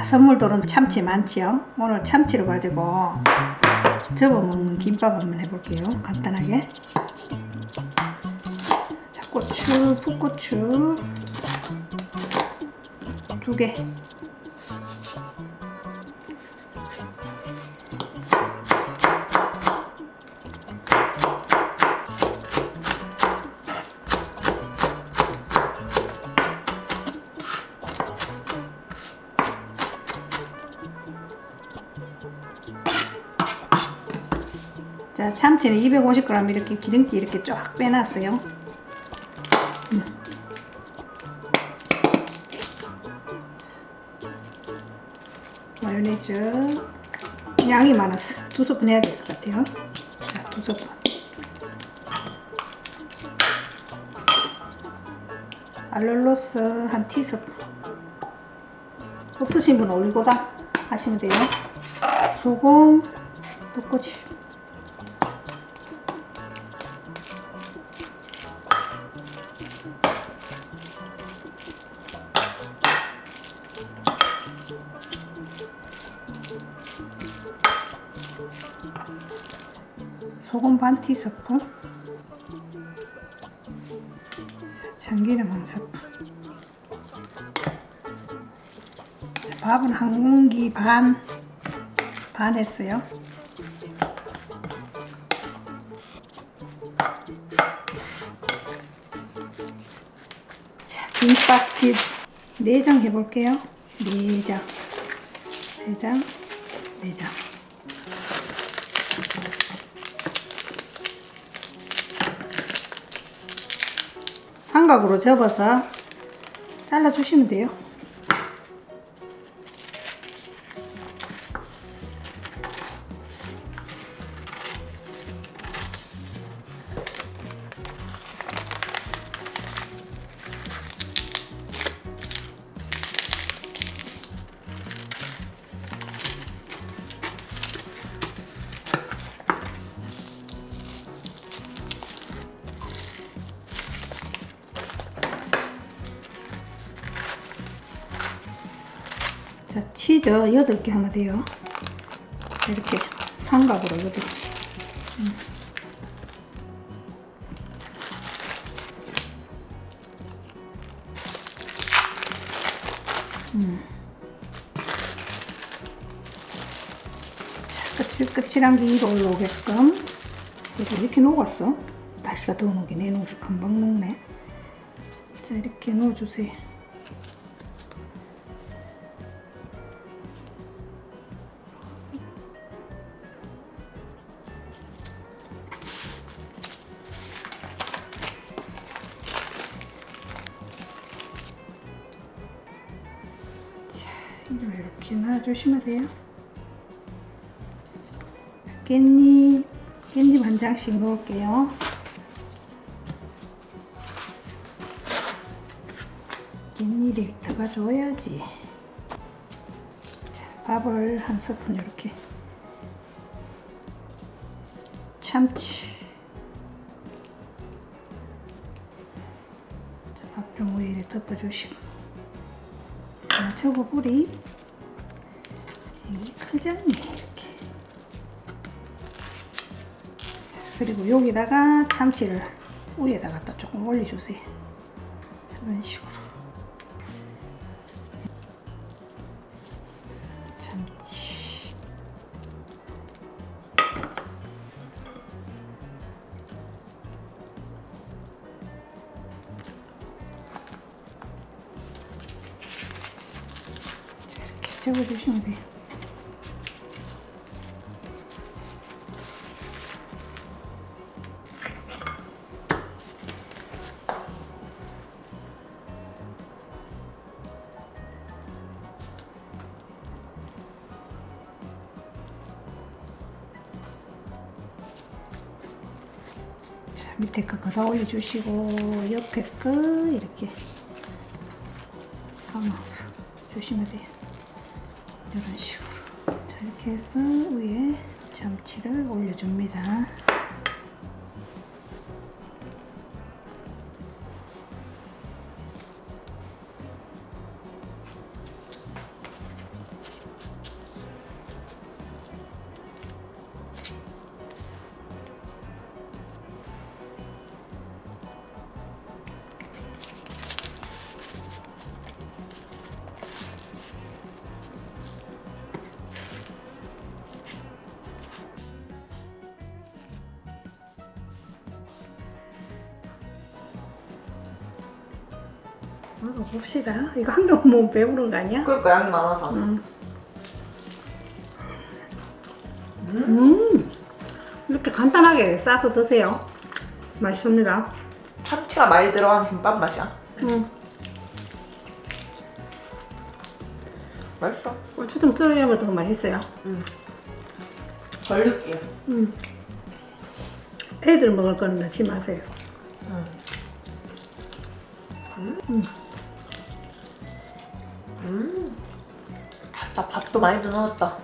자, 선물들은 참치 많지요. 오늘 참치를 가지고 접어 먹는 김밥 한번 해볼게요. 간단하게. 자, 고추, 풋고추 두 개. 자, 참치는 250g 이렇게 기름기 이렇게 쫙 빼놨어요. 음. 마요네즈 양이 많았어. 두 스푼 해야 될 것 같아요. 자, 두 스푼. 알룰로스 한 티스푼. 없으신 분은 올리고당 하시면 돼요. 소금, 떡꼬치. 소금 반 티스푼 자, 참기름 한 스푼. 자, 밥은 한 공기 반, 반 했어요. 자, 김밥집 4장 해볼게요. 4장 3장 4장 삼각으로 접어서 잘라주시면 돼요. 자, 치즈 8개 하면 돼요. 이렇게 삼각으로 8개. 음. 음. 자, 끝칠끝칠한 게 위로 올라오게끔 이렇게, 이렇게 녹았어. 날씨가 더운 오게 내놓으서 금방 녹네. 자, 이렇게 넣어주세요. 이걸 이렇게 놔주시면 돼요. 깻잎, 깻잎 한 장씩 넣을게요. 깻잎이 들어가줘야지. 자, 밥을 한 스푼 이렇게. 참치. 자, 밥좀 위에 덮어주시고. 자, 저거 뿌리. 이게 크잖니, 이렇게. 자, 그리고 여기다가 참치를 위에다가 또 조금 올려주세요. 이런 식으로. 참치. 접어주시면 돼요. 자, 밑에 거 거다 올려주시고 옆에 거 이렇게 감아서 주시면 돼요. 이런 식으로. 자, 이렇게 해서 위에 참치를 올려줍니다. 먹어봅시다. 이거 한명 먹으면 배부른 거 아니야? 그러니까 양이 많아서. 음. 음. 이렇게 간단하게 싸서 드세요. 맛있습니다. 참치가 많이 들어간 김밥 맛이야. 음. 맛있어. 고추 좀 썰어주면 더 맛있어요. 덜 느끼해. 음. 애들 먹을 거는 넣지 마세요. 아, 진짜 밥도 많이 넣었다.